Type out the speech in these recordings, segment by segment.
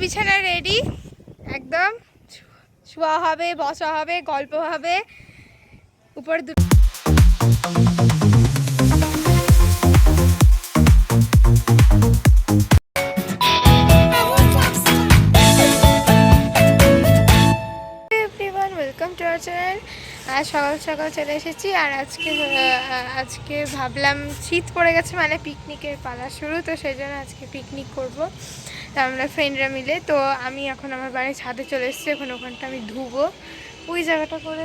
বিছানা রেডি একদম শোয়া হবে বসা হবে গল্প হবে। উপর ওয়েলকাম চ্যানেল আজ সকাল সকাল চলে এসেছি আর আজকে আজকে ভাবলাম শীত পড়ে গেছে মানে পিকনিকের পালা শুরু, তো সেই জন্য আজকে পিকনিক করব। তা আমরা ফ্রেন্ডরা মিলে, তো আমি এখন আমার বাড়ির ছাদে চলে এসেছি, এখন ওখানটা আমি ধুবো। ওই জায়গাটা করে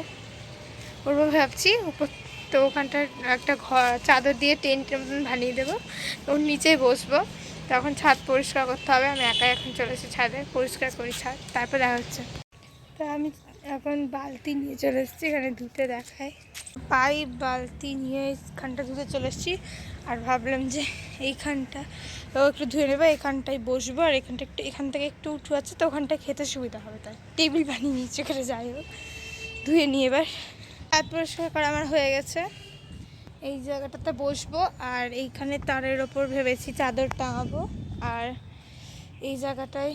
করব ভাবছি, উপর তো ওখানটা একটা ঘর চাদর দিয়ে টেন্ট মতন বানিয়ে দেবো, ওর নিচেই বসবো। তখন ছাদ পরিষ্কার করতে হবে, আমি একাই এখন চলে এসেছি ছাদে, পরিষ্কার করি ছাদ, তারপর দেখা হচ্ছে। তো আমি এখন বালতি নিয়ে চলে এসেছি, এখানে ধুতে দেখায়। পাইপ বালতি নিয়ে এইখানটা ধুতে চলে এসেছি, আর ভাবলাম যে এইখানটা একটু ধুয়ে নেব, এখানটায় বসবো, আর এখানটা একটু, এখান থেকে একটু উঁচু আছে, তো ওখানটায় খেতে সুবিধা হবে, তাই টেবিল বানিয়ে নিচে করে যাই হোক। ধুয়ে নিয়ে এবার। হাত পরিষ্কার করা আমার হয়ে গেছে। এই জায়গাটাতে বসবো, আর এইখানে তারের ওপর ভেবেছি চাদর টাঙাবো, আর এই জায়গাটায়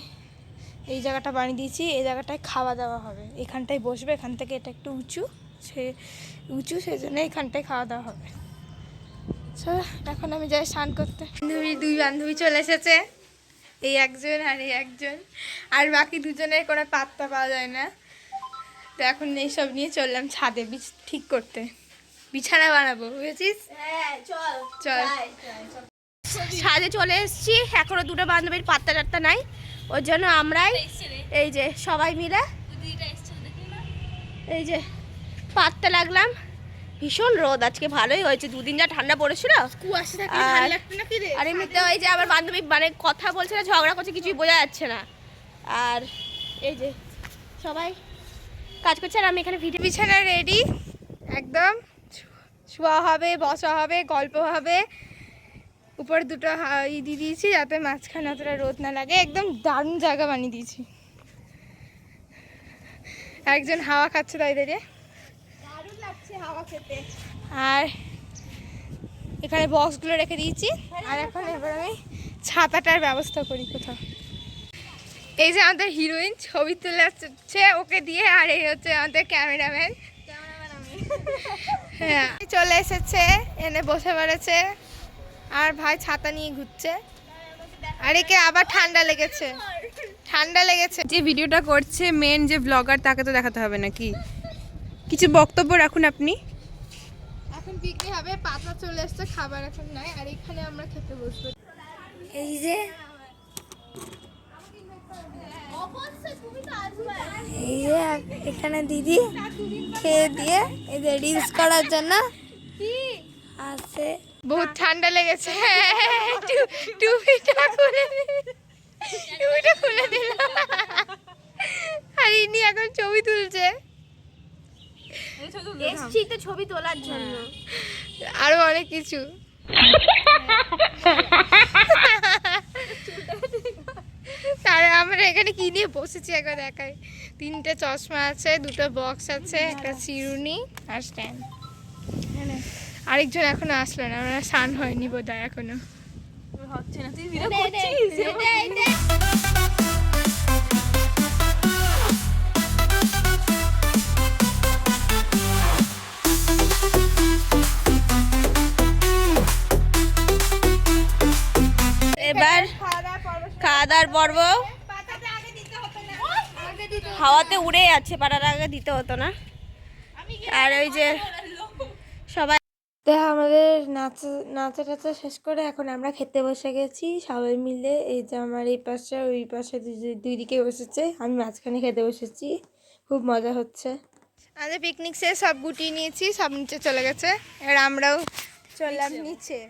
এই জায়গাটা বানিয়ে দিয়েছি এই জায়গাটায় খাওয়া দাওয়া হবে। এখানটায় বসবে এখান থেকে এটা একটু উঁচু সে উঁচু সেই জন্য এখানটায় খাওয়া দাওয়া হবে। তো এখন আমি যাই স্নান করতে। বান্ধবী দুই বান্ধবী চলে এসেছে। এই একজন আর এই একজন। আর বাকি দুজনের কোনো পাত্তা পাওয়া যায় না। তো এখন এইসব নিয়ে চললাম ছাদে বিছ ঠিক করতে। বিছানা বানাবো বুঝেছিস? চল। ছাদে চলে এসেছি। এখনও দুটো বান্ধবীর পাত্তা টাত্তা নাই। ওর জন্য আমরাই এই যে সবাই মিলে এই যে পাত্তা লাগলাম। ভীষণ রোদ আজকে ভালোই হয়েছে। দুদিন যা ঠান্ডা পড়েছিল। আর এমনিতে ওই যে আমার বান্ধবী মানে কথা বলছে না ঝগড়া করছে কিছুই বোঝা যাচ্ছে না। আর এই যে সবাই কাজ করছে আর আমি এখানে ভিডিও বিছানা রেডি একদম শোয়া হবে বসা হবে গল্প হবে। উপরে দুটো ই দিয়ে দিয়েছি যাতে মাঝখানে অতটা রোদ না লাগে। একদম দারুণ জায়গা বানিয়ে দিয়েছি। একজন হাওয়া খাচ্ছে তাই দাঁড়িয়ে দারুণ লাগছে হাওয়া খেতে। আর এখানে বক্সগুলো রেখে দিয়েছি। আর এখন এবার আমি ছাতাটার ব্যবস্থা করি কোথাও। এই যে আমাদের হিরোইন ছবি তুলে আসছে ওকে দিয়ে আর এই হচ্ছে আমাদের ক্যামেরাম্যান। হ্যাঁ। চলে এসেছে এনে বসে পড়েছে। আর ভাই ছাতা নিয়ে ঘুরছে। আর একে আবার ঠান্ডা লেগেছে। ঠান্ডা লেগেছে। যে ভিডিওটা করছে মেন যে ব্লগার তাকে তো দেখাতে হবে নাকি? কিছু বক্তব্য রাখুন আপনি। এখন বিক্রি হবে পাতা চলে এসছে খাবার এখন নাই আর এখানে আমরা খেতে বসবো। এই যে। এই যে এখানে দিদি খেয়ে দিয়ে এই যে রিলস করার জন্য আছে বহুত ঠান্ডা লেগেছে। টুপিটা খুলে দিল- টুপিটা খুলে দিল আর ইনি এখন ছবি তুলছে। এসছি তো ছবি তোলার জন্য। আরও অনেক কিছু। আর আমরা এখানে কি নিয়ে বসেছি একবার দেখাই। তিনটে চশমা আছে দুটো বক্স আছে একটা চিরুনি আর স্ট্যান্ড আরেকজন এখনও আসলো না আমরা স্নান হয়নি বোধ হয় এখনও এবার খাওয়া দাওয়ার পর্ব। হাওয়াতে উড়ে যাচ্ছে পাড়ার আগে দিতে হতো না। আর ওই যে তো আমাদের নাচ নাচা টাচা শেষ করে এখন আমরা খেতে বসে গেছি। সবাই মিলে এই যে আমার এই পাশে ওই পাশে দুই- দুই দিকে বসেছে। আমি মাঝখানে খেতে বসেছি। খুব মজা হচ্ছে। আমাদের পিকনিক সে সব গুটিয়ে নিয়েছি সব নিচে চলে গেছে। আর আমরাও চললাম নিচে।